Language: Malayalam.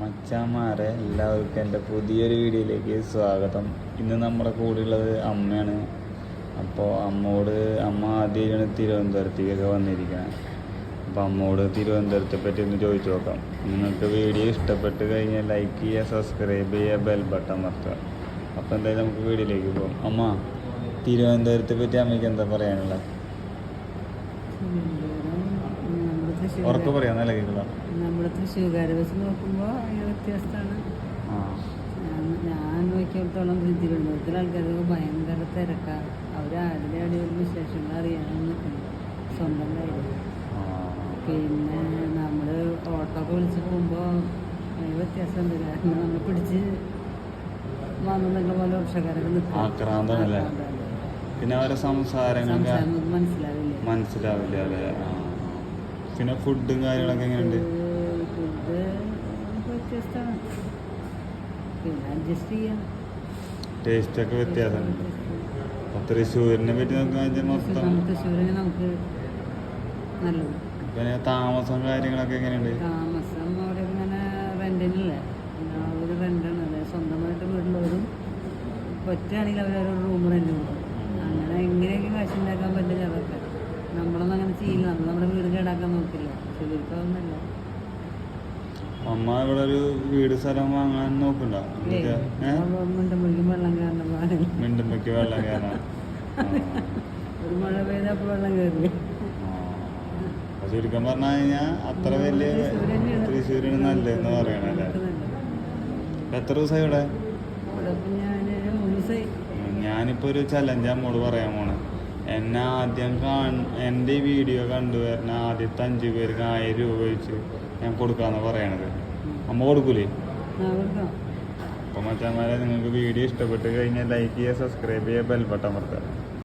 മച്ചാമാരെ എല്ലാവർക്കും എന്റെ പുതിയൊരു വീഡിയോയിലേക്ക് സ്വാഗതം. ഇന്ന് നമ്മുടെ കൂടെയുള്ളത് അമ്മയാണ്. അപ്പോൾ അമ്മോട് അമ്മ ആദ്യമായിട്ടാണ് തിരുവനന്തപുരത്തേക്കൊക്കെ വന്നിരിക്കുന്നത് അപ്പോൾ അമ്മോട് തിരുവനന്തപുരത്തെ പറ്റി ഒന്ന് ചോദിച്ചു നോക്കാം. നിങ്ങൾക്ക് വീഡിയോ ഇഷ്ടപ്പെട്ട് കഴിഞ്ഞാൽ ലൈക്ക് ചെയ്യുക സബ്സ്ക്രൈബ് ചെയ്യുക ബെൽ ബട്ടൺ മറക്കുക അപ്പോൾ എന്തായാലും നമുക്ക് വീഡിയോയിലേക്ക് പോകാം. അമ്മ തിരുവനന്തപുരത്തെ പറ്റി അമ്മയ്ക്ക് എന്താ പറയാനുള്ളത്? ഉറക്കെ പറയാം നല്ല നമ്മുടെ തൃശ്ശൂർക്കാരെ വെച്ച് നോക്കുമ്പോൾ ഭയങ്കര വ്യത്യസ്തമാണ് ഞാൻ നോക്കിയിടത്തോളം തിരുവനന്തപുരത്തിലെ ആൾക്കാർക്ക് ഭയങ്കര തിരക്കാണ് അവരാരുടെ അടിയിൽ വിശേഷങ്ങൾ അറിയാനും നിൽക്കുന്നു സ്വന്തം കാര്യം. പിന്നെ നമ്മൾ ഓട്ടോ ഒക്കെ വിളിച്ച് പോകുമ്പോൾ വ്യത്യാസമുണ്ട്. കാരണം നമ്മൾ പിടിച്ച് വന്നെന്നുള്ള പോലെ വർഷക്കാരൊക്കെ നിൽക്കും. പിന്നെ അവരെ സംസാരങ്ങൾ മനസ്സിലാവില്ല. മനസ്സിലാവില്ല അല്ലേ. പിന്നെ ഫുഡും കാര്യങ്ങളൊക്കെ എങ്ങനെയുണ്ട്? ഫുഡ് വ്യത്യസ്തമാണ്. പിന്നെ അഡ്ജസ്റ്റ് ചെയ്യാം. ടേസ്റ്റ് ഒക്കെ വ്യത്യാസമുണ്ട്. അപ്പൊ തൃശ്ശൂരിനെ പറ്റി നോക്കാൻ മൊത്തം നമുക്ക് തൃശ്ശൂരിന് നമുക്ക് നല്ലത്. പിന്നെ താമസം കാര്യങ്ങളൊക്കെ എങ്ങനെയുണ്ട്? താമസം അവിടെ ഇങ്ങനെ ഒരു അതായത് സ്വന്തമായിട്ട് വീട്ടിലവരും ഒറ്റയാണെങ്കിൽ അവരൊരു റൂം റെന്റ് കൊടുക്കും അങ്ങനെ എങ്ങനെയൊക്കെ കാശ് ഉണ്ടാക്കാൻ പറ്റില്ല. അതൊക്കെ. നമ്മളൊന്നും അങ്ങനെ ചെയ്യില്ല. നമ്മൾ നമ്മുടെ കേടാക്കാൻ നോക്കില്ല ശരിക്കൊന്നുമല്ല അമ്മ ഇവിടെ ഒരു വീട് സ്ഥലം വാങ്ങാൻ നോക്കണ്ട. മിണ്ടുമ്പോഴേക്കും വെള്ളം കയറണം വെള്ളം ഒരു മഴ പെയ്തപ്പോ വെള്ളം കയറില്ല? ചുരുക്കം പറഞ്ഞു കഴിഞ്ഞാൽ അത്ര വലിയ തൃശ്ശൂരിന് നല്ലതെന്ന് പറയണല്ലേ എത്ര ദിവസമായി ഇവിടെ? ഞാനിപ്പോ ഒരു ചലഞ്ച് അമ്മോട് പറയാൻ പോണ്. എന്നെ ആദ്യം കാൺ എന്റെ ഈ വീഡിയോ കണ്ടുവരുന്ന ആദ്യത്തെ അഞ്ചു പേർക്ക് ആയിരം രൂപ വെച്ച് ഞാൻ കൊടുക്കാന്ന് പറയണത്. അമ്മ കൊടുക്കൂലേ? അപ്പൊ മച്ചാന്മാരെ നിങ്ങൾക്ക് വീഡിയോ ഇഷ്ടപ്പെട്ട് കഴിഞ്ഞാൽ ലൈക്ക് ചെയ്യുക സബ്സ്ക്രൈബ് ചെയ്യുക ബെൽബട്ടം അമർത്തുക.